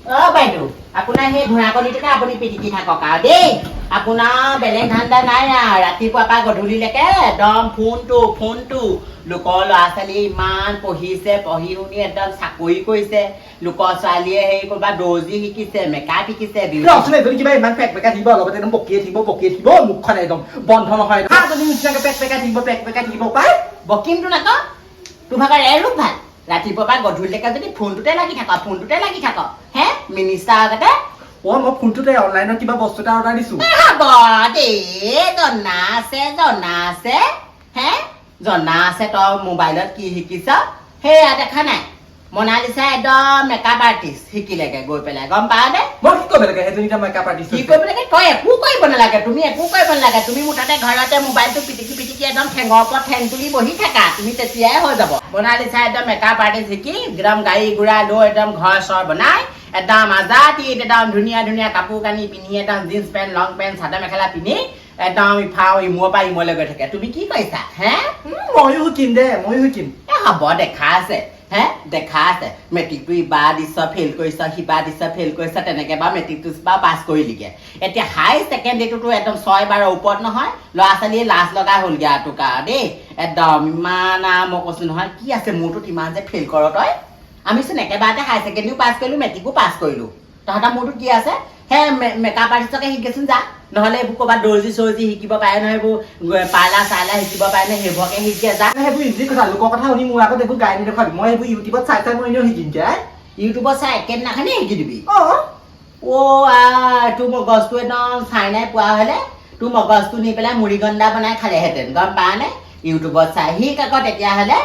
অ বাইদেউ আপোনাৰ সেই ঘোঁৰাকণিটোকে আপুনি পিটিকি থাকক আৰু দেই। আপোনাৰ বেলেগ ধান্দা নাই আৰু ৰাতিপুৱাৰ পৰা গধূলিলৈকে একদম ফোনটো ফোনটো। লোকৰ ল'ৰা ছোৱালীয়ে ইমান পঢ়িছে পঢ়ি শুনি একদম চাকৰি কৰিছে। লোকৰ ছোৱালীয়ে সেই ক'ৰবাত দৰ্জি শিকিছে মেকআপ শিকিছে ৰচোন এজনী কিবা ইমান পেক পেকাই থাকিব লগতে একদম বকিয়ে থাকিব বকিয়ে থাকিব মুখখন একদম বন্ধ নহয়। নিচিনাকে পেক পেকাই থাকিব পেক পেকাই থাকিব পাই। বকিমটো নাক তোৰ ভাগৰ এৰোপ ভালো। ৰাতিপুৱাৰ পৰা গধূলিলৈকে যদি ফোনটোতে লাগি থাক ফোনটোতে লাগি থাক হে? মিনিষ্টাৰ আগতে? অ মই ফোনটোতে অনলাইনত কিবা বস্তু এটা অৰ্ডাৰ দিছো। হ'ব দেই জনা আছে জনা আছে হে? জনা আছে তই মোবাইলত কি শিকিছ? সেয়া দেখা নাই। মনালিছা একদম মেকআপ আৰ্টিষ্ট শিকিলেগে গৈ পেলাই। গম পাৱ নে মই কি কৰিব লাগে? সেইজনী মেকআপ আৰ্টিষ্ট কি কৰিব লাগে? তই একো কৰিব নালাগে। তুমি একো কৰিব নালাগে। তুমি মুঠতে ঘৰতে মোবাইলটো পিটিকি পিটিকি একদম ঠেঙৰ ওপৰত ঠেং তুলি বহি থাকা। তুমি তেতিয়াই হৈ যাব। মনালিছা একদম মেকআপ আৰ্টিষ্ট শিকি একদম গাড়ী ঘোঁৰা লৈ একদম ঘৰ চৰ বনাই একদম আজাদি একদম ধুনীয়া ধুনীয়া কাপোৰ কানি পিন্ধি একদম জিন্স পেণ্ট লং পেণ্ট চাদৰ মেখেলা পিন্ধি একদম ইফাও ইমূৰৰ পৰা ইমূৰলৈ গৈ থাকে। তুমি কি কৰিছা হে? ময়ো শিকিম দে ময়ো শিকিম। এ হ'ব দেখা আছে। হে? দেখা আছে। মেট্ৰিকটো ইবাৰ দিছ ফেইল কৰিছ সিবাৰ দিছ ফেইল কৰিছ, তেনেকে বা মেট্ৰিকটো বা পাছ কৰিলিগে। এতিয়া হাই ছেকেণ্ডেৰীটোতো একদম ছয় বাৰৰ ওপৰত নহয় ল'ৰা ছোৱালীয়ে লাজ লগা হ'লগে আৰু তোক আৰু দেই। একদম ইমান আৰু মই কৈছো নহয়, কি আছে মোৰটোত ইমান যে ফেইল কৰ তই? আমিচোন একেবাৰতে হাই ছেকেণ্ডেৰীও পাছ কৰিলোঁ মেট্ৰিকো পাছ কৰিলোঁ। তহঁতৰ মোৰটোত কি আছে? সেই মেকআপ আৰ্টিষ্টকে শিকেচোন যা। নহ'লে এইবোৰ ক'ৰবাত দৰ্জি চৰ্জি শিকিব পাৰে নহয় এইবোৰ পাৰ্লাৰ চাৰ্লাৰ শিকিব পাৰে নহয় সেইবোৰকে শিকে যা। সেইবোৰ ইজি কথা লোকৰ কথা শুনি মোৰ আগত এইবোৰ গাই নেদেখুৱাবি মই সেইবোৰ ইউটিউবত চাই চাই মই এনেও শিকিম যে ইউটিউবত চাই একেদিনাখনেই শিকি দিবি। অ অ' তোৰ মগজটো একদম চাই নাই পোৱা হ'লে তোৰ মগজটো নি পেলাই মুড়িগণ্ডা বনাই খালেহেঁতেন গম পাৱ নে ইউটিউবত চাই শিক আকৌ তেতিয়াহ'লে।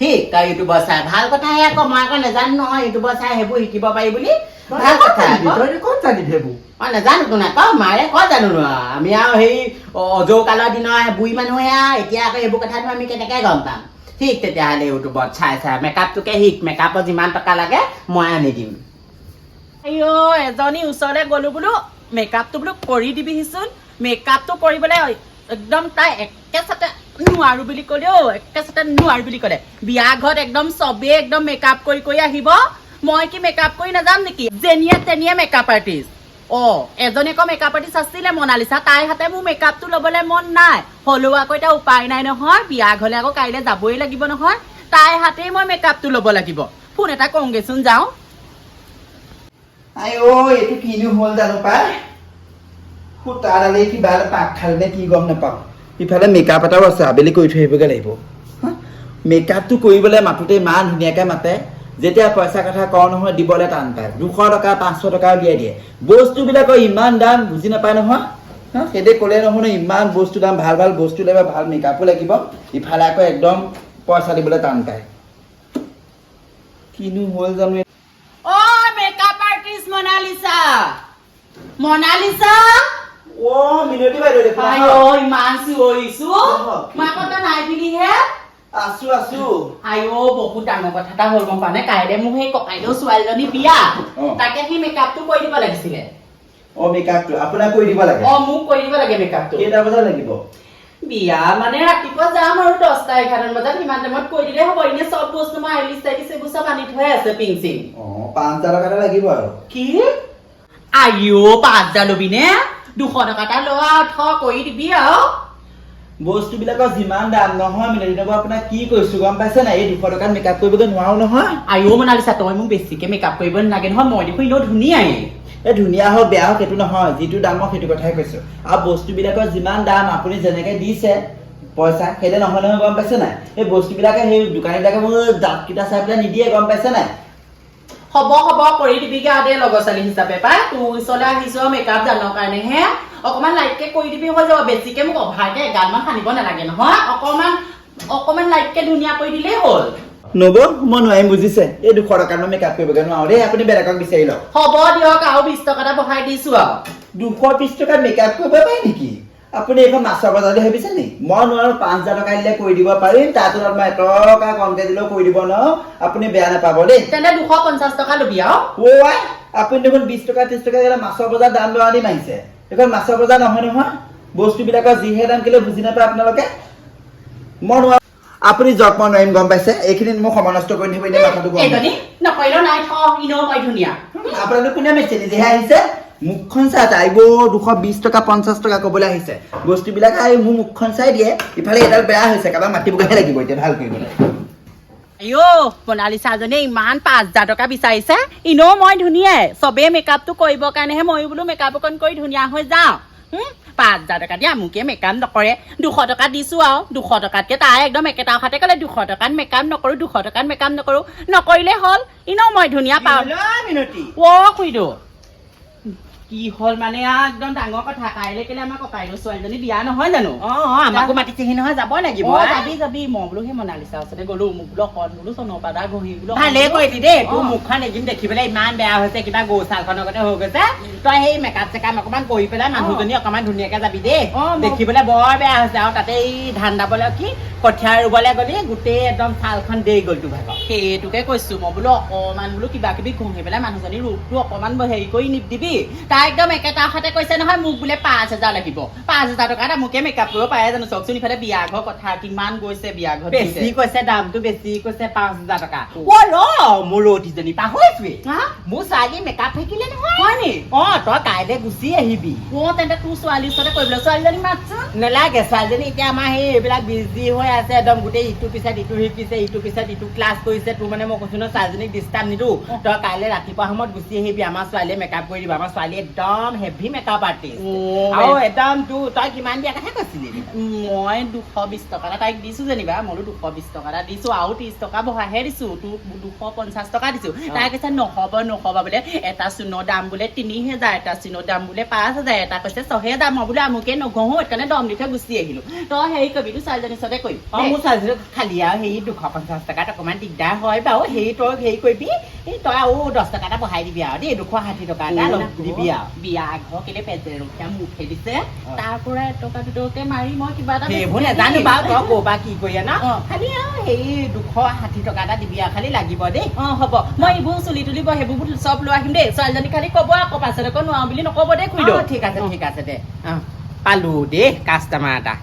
শিক তই ইউটিউবত চাই। ভালো কথাহে আকৌ মই আকৌ নাজানো নহয় ইউটিউবত চাই সেইবোৰ শিকিব পাৰি বুলি। ভালো কথা ক'ত সেইবোৰ মই নাজানো তো নাক মাৰে কয় জানো নো আমি আৰু সেই অজৌ কালৰ দিনৰ বুঢ়ী মানুহে আৰু এতিয়া আকৌ এইবোৰ কথানো আমি কেনেকৈ গম পাম? ঠিক তেতিয়াহ'লে ইউটিউবত চাই চাই মেকআপটোকে শিক। মেকআপত যিমান টকা লাগে মই আনি দিম। আইঅ এজনী ওচৰলৈ গ'লো বোলো মেকআপটো বোলো কৰি দিবিহিচোন মেকআপটো কৰিবলৈ একদম তাই একেচাতে নোৱাৰো বুলি ক'লে অ একেচাতে নোৱাৰো বুলি ক'লে। বিয়া ঘৰত একদম চবেই একদম মেকআপ কৰি কৰি আহিব। মই কি মেকআপ কৰি নাযাম নেকি? যেনিয়ে তেনিয়ে মেকআপ আৰ্টিষ্ট অ এজনী আকৌ মেকআপ আৰ্টিষ্ট আছিলে মনালিছা তাইৰ হাতে মোৰ মেকআপটো ল'বলৈ মন নাই। হ'লেও আকৌ এতিয়া উপায় নাই নহয়। বিয়া ঘৰলৈ আকৌ কাইলৈ যাবই লাগিব নহয়। তাইৰ হাতেই মই মেকআপটো ল'ব লাগিব। ফোন এটা কৰোঁগেচোন যাওঁ। আই অ এইটো কিনো হ'ল জানো পাই? সূতাডালে কিবা এটা পাক খালে নে কি গম নাপাওঁ। ইফালে মেকআপ এটাও আছে আবেলি কৰি থৈ আহিবগৈ লাগিব? মেকআপটো কৰিবলৈ মাতোতে ইমান ধুনীয়াকৈ মাতে। যেতিয়া পইচা কথা কওঁ নহয় দিবলৈ টান পায়। দুশ টকা পাঁচশো টকা উলিয়াই দিয়ে। বস্তুবিলাকৰ ইমান দাম বুজি নাপায় নহয়। হা? সেইদে ক'লে নহয় ইমান বস্তু দাম ভালো ভালো বস্তু লাগিব ভালো মেকআপো লাগিব। ইফালে আকৌ একদম পইচা দিবলৈ টান পায়। কিনো হ'ল জানো ঐ মেকআপ আৰ্টিষ্ট মনালিছা মনালিছা অ মিনতি বাইদেউ ইমান চিঞৰিছো অ, তই নাই পিনিহে আছো আছো। আইঅ বহুত ডাঙৰ কথা এটা হ'ল গম পানে কাইলৈ মোক সেই ককাইদেউ ছোৱালীজনী বিয়া। তাকে সেই মেকআপটো কৰি দিব লাগিছিলে। অ মেকআপটো আপোনাক কৰি দিব লাগে? অ মোক কৰি দিব লাগে মেকআপটো কেইটা বজাত লাগিব? বিয়া মানে ৰাতিপুৱা যাম আৰু দহটা এঘাৰটামান বজাত। সিমান টাইমত কৰি দিলে হ'ব। এনে চব বস্তু মই আইলিছ চাইলিছ এইবোৰ চব আনি থোৱাই আছে পিং চিং। অ পাঁচ হাজাৰ টকা এটা লাগিব আৰু। কি? আইঅ পাঁচ হাজাৰ ল'বি নে? দুশ টকা এটা লোৱা থ কৰি দিবি আৰু। বস্তুবিলাকৰ যিমান দাম নহয় মিনতি বাবু আপোনাক কি কৈছো গম পাইছে নাই? এই দুশ টকাত মেকআপ কৰিবগৈ নোৱাৰো নহয়। আইঅ মনালিছা তই মোক বেছিকে মেকআপ কৰিব নালাগে নহয় মই দেখোন এনেও ধুনীয়াই। এই ধুনীয়া হওক বেয়া হওক সেইটো নহয় যিটো দাম মই সেইটো কথাই কৈছো। আৰু বস্তুবিলাকৰ যিমান দাম আপুনি যেনেকে দিছে পইচা সেইদে নহয় নহয় গম পাইছে নাই? এই বস্তুবিলাকে সেই দোকানীবিলাকে মোৰ দাঁতকেইটা চাই পেলাই নিদিয়ে গম পাইছে নাই? হ'ব হ'ব কৰি দিবিগে আৰু দে লগৰ ছোৱালী হিচাপে। পাই তোৰ ওচৰলৈ আহিছো মেকআপ জানৰ কাৰণেহে। অকমান লাইটকে কৰি দিবি হৈ যাব। বেছিকে মোক অভাৰকে এগালমান সানিব নালাগে নহয়। অকমান অকমান লাইটকে ধুনীয়া কৰি দিলেই হ'ল। নব মই নোৱাৰিম বুজিছে? এই দুশ টকাত মই মেকআপ কৰিবগৈ নোৱাৰো। দেই আপুনি বেলেগক বিচাৰি লওক। হ'ব দিয়ক আৰু বিশ টকা এটা বঢ়াই দিছো আৰু। দুশ বিশ টকাত মেকআপ কৰিব পাৰি নেকি? আপুনি এইখন মাছৰ বজাৰ ভাবিছে নি? মই নোৱাৰো পাঁচ হাজাৰ টকা দিলে কৰি দিব পাৰিম। তাৰ তুলনাত মই এটকা কমকে দিলেও কৰি দিব নোৱাৰো আপুনি বেয়া নাপাব দেই। তেন্তে দুশ পঞ্চাছ টকা ল'বি আৰু। আপুনি দেখোন বিশ টকা ত্ৰিশ টকা দিলে মাছৰ বজাৰ দাম লোৱা দি মাৰিছে। এইখন মাছৰ বজাৰ নহয় নহয়। বস্তুবিলাকৰ যিহে দাম কেলে বুজি নাপায় আপোনালোকে? মই নোৱাৰো। আপুনি মই নোৱাৰিম গম পাইছে? এইখিনিত মোক সময় নষ্ট কৰি থাকিব এনেই মাথাটো আপোনালোক কোনে মাৰিছে নিজেহে আহিছে। মুখখন চাই তাইব দুশ বিশ টকা পঞ্চাছ টকা ক'বলৈ আহিছে। বস্তুবিলাক আহি মোৰ মুখখন চাই দিয়ে। ইফালে এডাল বেয়া হৈছে কাৰোবাক মাতিবগৈহে লাগিব এতিয়া ভালো কৰিবলৈ। আইঅ' মনালিছাজনীয়ে ইমান পাঁচ হাজাৰ টকা বিচাৰিছে। ইনেও মই ধুনীয়াই চবেই মেকআপটো কৰিবৰ কাৰণেহে ময়ো বোলো মেকআপ অকণ কৰি ধুনীয়া হৈ যাওঁ। পাঁচ হাজাৰ টকা দি আমুকে মেকআপ নকৰে। দুশ টকা দিছোঁ আৰু দুশ টকাতকৈ তাই একদম একেটা কথাতে ক'লে দুশ টকাত মেকআপ নকৰোঁ দুশ টকাত মেকআপ নকৰোঁ। নকৰিলে হ'ল। ইনেও মই ধুনীয়া পাওঁ। অ' খুইদেউ কি হ'ল মানে একদম ডাঙৰ কথা কাইলৈ কেলে আমাৰ ককাইদেউ ছোৱালীজনী বিয়া নহয় জানো? অ অ আমাকো মাতিছেহি নহয় যাব লাগিব। যাবি যাবি মই বোলো সেই মনালিছা ওচৰতে গ'লো মোক বোলো অকণ বোলো চনপাদা ঘঁহি বোলো ভালেই কৰিলি দেই তোৰ। মুখখন এদিন দেখিবলৈ ইমান বেয়া হৈছে কিবা গৌচালখনৰ গতে হৈ গৈছে। তই সেই মেকআপ চেকআপ অকমান কৰি পেলাই মানুহজনী অকমান ধুনীয়াকে যাবি দেই। দেখিবলৈ বৰ বেয়া হৈছে আৰু তাতে এই ধান দাবলৈ কি কঠীয়া ৰুবলৈ গলি গোটেই একদম ছালখন দেই গ'ল তোৰ ভাগৰ। সেইটোকে কৈছো মই বোলো অকমান বোলো কিবা কিবি ঘঁহি পেলাই মানুহজনী ৰূপটো অকমান হেৰি কৰি নিদিবি তাই একদম একেটা হাতে কৈছে নহয় মোক বোলে পাঁচ হাজাৰ লাগিব। পাঁচ হাজাৰ টকা এটা মোকে মেকআপ কৰিব পাৰে জানো? চাওকচোন ইফালে বিয়া ঘৰ কথা কিমান গৈছে বিয়া ঘৰ বেছি কৈছে দামটো বেছি কৈছে পাঁচ হাজাৰ টকা। অ। অ ৰ মোৰ ৰতিজনী পাহৰিছোৱেই মোৰ ছোৱালী মেকআপ শিকিলে নহয়। হয় নি? অ তই কাইলৈ গুচি আহিবি। অ তেন্তে তোৰ ছোৱালীৰ ওচৰতে কৰিবলৈ ছোৱালীজনী মাতচোন। নালাগে ছোৱালীজনী এতিয়া আমাৰ সেই এইবিলাক বিজি হৈ আছে একদম গোটেই ইটো পিছত ইটো শিকিছে ইটো পিছত ইটো ক্লাছ কৰিছে তোৰ মানে মই কৈছো ন ছোৱালীজনীক ডিষ্টাৰ্ব নিদিওঁ। তই কাইলৈ ৰাতিপুৱা সময়ত গুচি আহিবি আমাৰ ছোৱালীয়ে মেকআপ কৰি দিব আমাৰ ছোৱালী একদম হেভি মেকআপ আৰ্টিষ্ট আৰু একদম তোৰ তই কিমান দিয়া কথা কৈছিলি? মই দুশ বিশ টকা এটা তাইক দিছো যেনিবা মই বোলো দুশ বিশ টকা এটা দিছো আৰু ত্ৰিশ টকা বঢ়াইহে দিছো তোক দুশ পঞ্চাছ টকা দিছো। তাই কৈছে নহ'ব নহ'ব বোলে এটা চূণৰ দাম বোলে তিনি হেজাৰ এটা চূণৰ দাম বোলে পাঁচ হাজাৰ এটা কৈছে ছহেজাৰ মই বোলে আমুকে নঘহো সেইকাৰণে দম দি থৈ গুচি আহিলো। তই হেৰি কৰিবি তোৰ ছোৱালীজনীৰ ওচৰতে কৰিবি। অ মোৰ ছোৱালীজনী খালি আৰু হেৰি দুশ পঞ্চাছ টকাত অকণমান দিগদাৰ হয় বাৰু। সেই তই হেৰি কৰিবি এই তই আৰু দহ টকা এটা বঢ়াই দিবি আৰু দেই দুশ ষাঠি টকা এটা দিবি আৰু বিয়া। ঘৰ কেলে পেজে ৰখীয়া মুখে দিছে। তাৰ পৰা এটকা দুটকাকে মাৰি মই কিবা এটা সেইবোৰ নাজানো। বাৰু তই ক'ৰ কি কৰি আন। খালি আৰু হেৰি দুশ ষাঠি টকা এটা দিবি আৰু খালি লাগিব দেই। অ হ'ব। মই এইবোৰ চুলি তুলিব সেইবোৰ চব লৈ আহিম দেই। ছোৱালীজনী খালি ক'ব আকৌ পাছত আকৌ নোৱাৰো বুলি নক'ব দেই অ, ঠিক আছে ঠিক আছে দে। অ পালো দেই কাষ্টমাৰ এটা।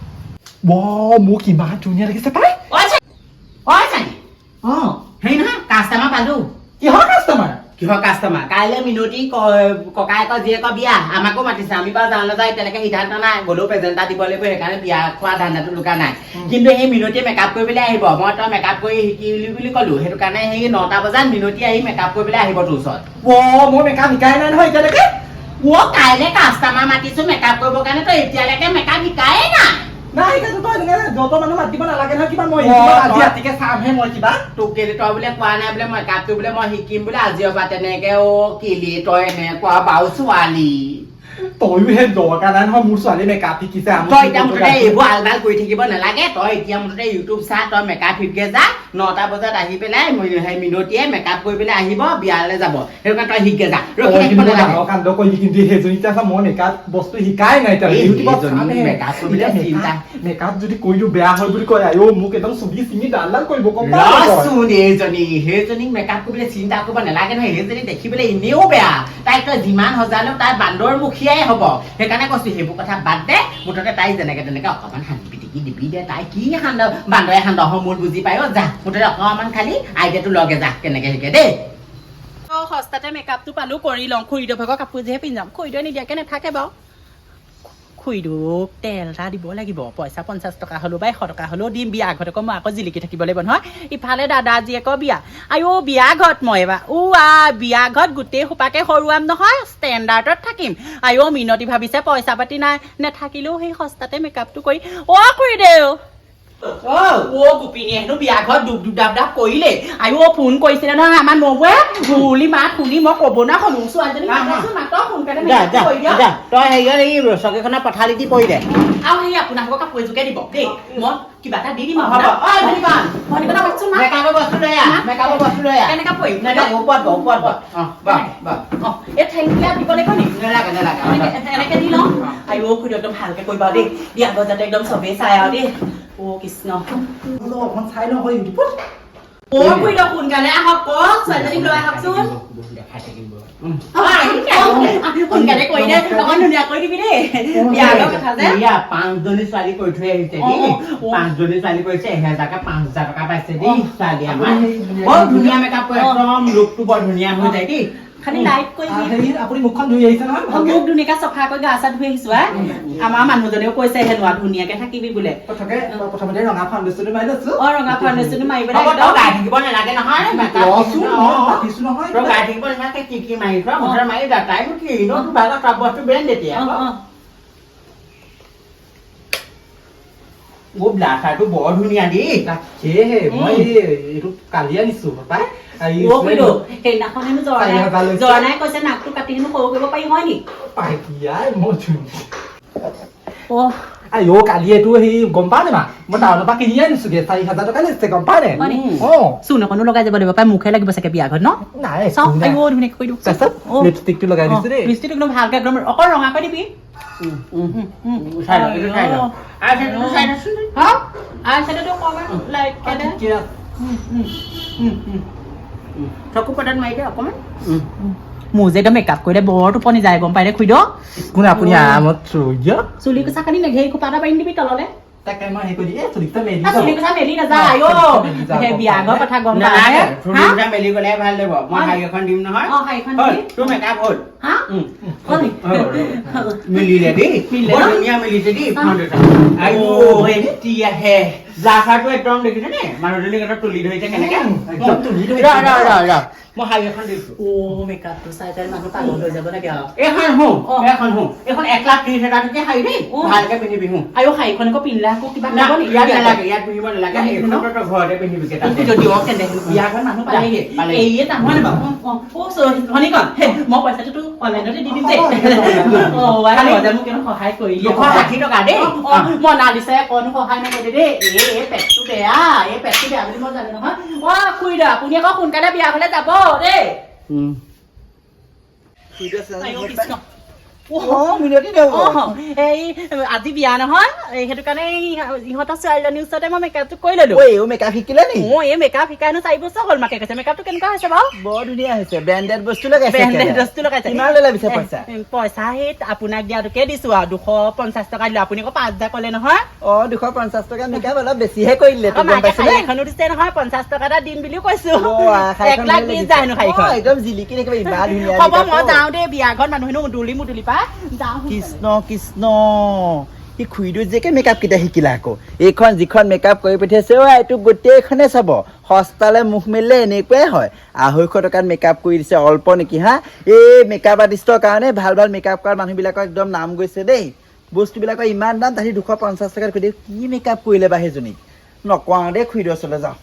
ৱ মোক ইমান ধুনীয়া লাগিছে পাই অ চানি অ চানি অ হেৰি নহয় কাষ্টমাৰ পালো। কিহৰ কাষ্টমাৰ কিহৰ কাষ্টমাৰ কাইলৈ মিনতি ককায়েকৰ জীয়েকৰ বিয়া। আমাকো মাতিছে। আমি বাৰু যাওঁ নাযাওঁ এতিয়ালৈকে সিদ্ধান্ত নাই। গ'লেও প্ৰেজেণ্ট এটা দিব লাগিব সেইকাৰণে বিয়া খোৱা ধান্দাটো লুকা নাই। কিন্তু সেই মিনতিয়ে মেকআপ কৰিবলৈ আহিব। মই তই মেকআপ কৰি শিকিলি বুলি ক'লো। সেইটো কাৰণে সেই নটা বজাত মিনতি আহি মেকআপ কৰিবলৈ আহিব তোৰ ওচৰত। ৱ মই মেকআপ শিকাই নাই নহয় এতিয়ালৈকে। অ কাইলৈ কাষ্টমাৰ মাতিছো মেকআপ কৰিবৰ কাৰণে তই এতিয়ালৈকে মেকআপ শিকায়ে নাই। নাই তই যত মানুহ মাতিব নালাগে নহয় কিবা মই আজি ৰাতিকে চামহে মই কিবা। তোক কেলে তই বোলে কোৱা নাই বোলে মেকআপটো বোলে মই শিকিম বোলে আজিৰ পৰা তেনেকে অ কেলে তই এনেকুৱা বাৰু ছোৱালী তয়ো সেই দৰকাৰ নাই নহয় মোৰ ছোৱালী মেকআপ শিকিছে আমুক তই এতিয়া শিকিছে, মুঠতে এইবোৰ আলবাল কৰি থাকিব নালাগে তই এতিয়া মুঠতে ইউটিউব চা তই মেকআপ শিকে যা নটা বজাত আহি পেলাই মি- সেই মিনতিয়ে মেকআপ কৰি পেলাই আহিব বিয়ালৈ যাব সেইটো কাৰণে তই শিকে যা ৰখি তই থাকিব কিন্তু নালাগে ডাঙৰ কাণ্ড কৰিলি কিন্তু সেইজনী এতিয়া চা মই মেকআপ বস্তু শিকাই নাই এতিয়া এই ইউটিউবত সেইজনী চামহে। makeup কৰিবলৈ এতিয়া চিন্তা। makeup- makeup যদি কৰি দিওঁ বেয়া হয় বুলি কয় আইঅ মোক একদম চুলি চিঙি ডাল ডাল কৰিব গম পাৱ তই? ৰচোন এইজনী সেইজনীক মেকআপ কৰিবলৈ চিন্তা কৰিব নালাগে নহয় সেইজনী দেখিবলৈ এনেও বেয়া তাইক তই যিমান সজালেও তাই বান্দৰ মুখীয়াই হ'ব। সেইকাৰণে কৈছো সেইবোৰ কথা বাদ দে মুঠতে তাই যেনেকে তেনেকে অকণমান সান্দি পিটিকি দিবি দে তাই কি সান্দ বান্দৰে সান্দহ মূল বুজি পায় যা মুঠতে অকণমান খালি আইডিয়াটো লগে যা কেনেকে শিকে দেই। সস্তাতে মেকআপটো পালো কৰি লওঁ খুৰীদেউ ভাগৰ কাপোৰযোৰহে পিন্ধাম খুৰীদেৱে নিদিয়াকে নাথাকে বাৰু। খুৰীদেউক তেল এটা দিব লাগিব পইচা পঞ্চাছ টকা হ'লেও বা এশ টকা হ'লেও দিম বিয়া ঘৰত আকৌ মই আকৌ জিলিকি থাকিব লাগিব নহয়। ইফালে দাদা জীয়েকৰ বিয়া। আইঅ বিয়া ঘৰত মই এবাৰ। ও আ বিয়া ঘৰত গোটেই সোপাকে সৰুৱাম নহয় ষ্টেণ্ডাৰ্ডত থাকিম। আইঅ মিনতি ভাবিছে পইচা পাতি নাই। নেথাকিলেও সেই সস্তাতে মেকআপটো কৰি অ খুৰীদেউ! অ গোপিনীয়ে হেনো বিয়া ঘৰত দুব দাব দাব কৰিলে আইঅ ফোন কৰিছিলে নহয় আমাৰ নবৌৱে গুৰুলি মাত শুনি মই ক'ব না শুনো ছোৱালীজনী মাতক সোনকালে তই হেৰিয়ত এই চকীখনৰ পথালি দি পৰি দে। আৰু সেই আপোনাৰ ভাগৰ কাপোৰ এযোৰকে দিব দেই। মই কিবা এটা দি দিম অ অ এই অ, ভালকে কৰিবা দেই। বিয়া ঘৰ যাতে একদম চবেই চাই আৰু দেই। অ কৃষ্ণ বোলো অকণ চাই লওঁ আকৌ ইউটিউবত অ খুৰী লওক সোনকালে আহক ক ছোৱালীজনীক লৈ আহকচোন দেখাই থাকিম বাৰু অ, আহিছে। অ, সোনকালে কৰি দে অকণ ধুনীয়া কৰি দিবি দেই কথা যে পাঁচজনী ছোৱালী কৰি থৈ আহিছে দেই। পাঁচজনী ছোৱালী কৰিছে এহেজাৰকে পাঁচ হাজাৰ টকা পাইছে দেই। ছোৱালী আমাৰ বৰ ধুনীয়া মেকআপ কৰে অ। একদম লুকটো বৰ ধুনীয়া হৈ যায় দেই খালি লাইট হেৰি আপুনি মুখখন ধুই আহিছে নহয় মোক ধুনীয়াকে চফা কৰি গা চা ধুই আহিছো আ আমাৰ মানুহজনেও কৈছে হেনো ধুনীয়াকে থাকিবি বোলে। প্ৰথমে প্ৰথমতে ৰঙা ফাউণ্ডেশ্যনটো মাৰি লৈছো। অ ৰঙা ফাউণ্ডেশ্যনটো মাৰি পেলাই গাই থাকিব নালাগে নহয়। পাতিছো নহয়। গাই থাকিব নালাগে কি কি মাৰি থোৱা মুঠতে মাৰি যা তাইনো কি নো তোৰ ভাগৰ চব বস্তু ব্ৰেণ্ড এতিয়া। মোৰ ব্লাছাৰটো বৰ ধুনীয়া দেই। সেয়েহে মই এইটো কালি আনিছো পাপাই। সেইদিনাখন হেনো চাৰি হাজাৰ জৰ্ণাই লৈছে। জৰ্ণাই কৈছে নাকটো কাটি হেনো সৰু কৰিব পাৰি হয় নি অ আইঅ কালি এইটো সেই গম পা নে মা মই টাউনৰ পৰা কিনি আনিছোগে চাৰি হাজাৰ টকা লৈছে গম পা নে? অ চূণ অকণো লগাই যাব লাগিব পাই মুখে লাগিব চাগে বিয়া ঘৰত ন নাই চাওঁ। আইঅ ধুনীয়াকে কৰি দিওঁ তাৰপিছত লিপষ্টিকটো লগাই দিছো দেই লিপষ্টিক একদম ভালকে একদম অকল ৰঙা কৰি দিবি চাই লওঁ, এইটো চাই লওঁ। আৰু সেইটো চাই লওঁচোন। হা আই চেডটো অকণমান লাইটকে দে চকু পটাত মাৰি দে অকণমান। মোৰ যে একদম মেকআপ কৰিলে বৰ টোপনি যায় গম পাই দে খুইদ? কোনে আপুনি আৰামত চুইয় চুলি কোচা কাটি নেঘেৰি খোপা এটা পাৰি দিবি তললে। তাকে মই সেই কৰি এই চুলিটা মেলি চুলি কোচা মেলি নাযায় অ সেই বিয়া ঘৰ কথা গম নালাগে হা। চুলিকেইটা মেলি গ'লে ভাল লাগিব। মই শাৰী এখন দিম নহয়। অ শাৰীখন হ'ল, দিবি। তোৰ মেকআপ হ'ল। হা। মিলিলে দেই। মিলিলে? ধুনীয়া মিলিছে দেই আইঅ এতিয়াহে ব্লাছাৰটো একদম দেখিছে নে মানুহজনীক এটা তুলি ধৰিছে কেনেকে তুলি ধৰিছে। মই শাৰী এখন দিছো অ মেকআপটো চাই চাই মানুহ পাগল হৈ যাব লাগে আৰু এইখন হো অ। এইখন হো এইখন এক লাখ ত্ৰিশ হাজাৰ টকীয়া শাৰী দেই। ভালকে পিন্ধিবি হো আৰু শাৰীখন আকৌ পিন্ধিলে আকৌ কিবা নেকি ইয়াত নালাগে ইয়াত পিন্ধিব নালাগে তই ঘৰতে পিন্ধিবি যদি অ বিয়া ঘৰত মানুহ পালেহি পালেহি। এইয়ে টানোৱা নে বাৰু অ ধনীকণ মই পইচাটো তোক অনলাইনতে দি দিম দেই অ মোক কেনে সহায় কৰিলি দুশ ষাঠি টকা দেই মনা দিছে অকণো সহায় নকৰিলে দেই এই পেটটো বেয়া এই পেটটো বেয়া বুলি মই জানো নহয় অ খুৰীদা আপুনি আকৌ সোনকালে বিয়া ঘৰলে যাব দেই আইঅ, কৃষ্ণ। অ মিনতি দেব অ, এই আজি বিয়া নহয় সেইটো কাৰণে এই ইহঁতৰ ছোৱালীজনীৰ ওচৰতে মই মেকআপটো কৰি ললো। ঐ এও মেকআপ শিকিলে নি? অ এই মেকআপ শিকাই নো চাৰি বছৰ হ'ল মাকে কৈছে। মেকআপটো কেনেকুৱা হৈছে বাৰু? বৰ ধুনীয়া হৈছে ব্ৰেণ্ডেড বস্তু লগাইছে ব্ৰেণ্ডেড একেবাৰে। বস্তু লগাইছে। কিমান ল'লে পিছে পইচা? সেই আপোনাক দিয়াটোকে দিছো আৰু। দুশ পঞ্চাছ টকা দিলো। আপুনি আকৌ পাঁচ হাজাৰ ক'লে নহয়। অ দুশ পঞ্চাশ টকা মেকআপ অলপ বেছিহে কৰি দিলে আকৌ তোক গম মাকে পাইছেনে শাৰী এখনো দিছে নহয় পঞ্চাছ টকা এটা দিম বুলিও কৈছো। এক লাখ লাগিছে। যায় হেনো শাৰীখন একদম জিলিকি দেখিব ইমান ধুনীয়া হ'ব মই। যাওঁ দেই বিয়া ঘৰত মানুহ হেনো মুদুলি মুদুলি পা কৃষ্ণ কৃষ্ণ। সি খুৰীটো যে মেকআপ কেইটা শিকিলা আকৌ? এইখন যিখন মেকআপ কৰি পঠিয়াইছে অ এইটো গোটেইখনে চাব। সস্তালে মুখ মেলিলে এনেকুৱাই হয়। আঢ়ৈশ টকাত মেকআপ কৰি দিছে অল্প নেকি হা? এই মেকআপ আৰ্টিষ্টৰ কাৰণে ভালো ভালো মেকআপ কৰা মানুহবিলাকৰ একদম নাম গৈছে দেই। বস্তুবিলাকৰ ইমান দাম তাহাঁতি দুশ পঞ্চাছ টকাত কি মেকআপ কৰিলে বা সেইজনীক? নকওঁ দেই খুৰীদেউ ওচৰলৈ যাওঁ।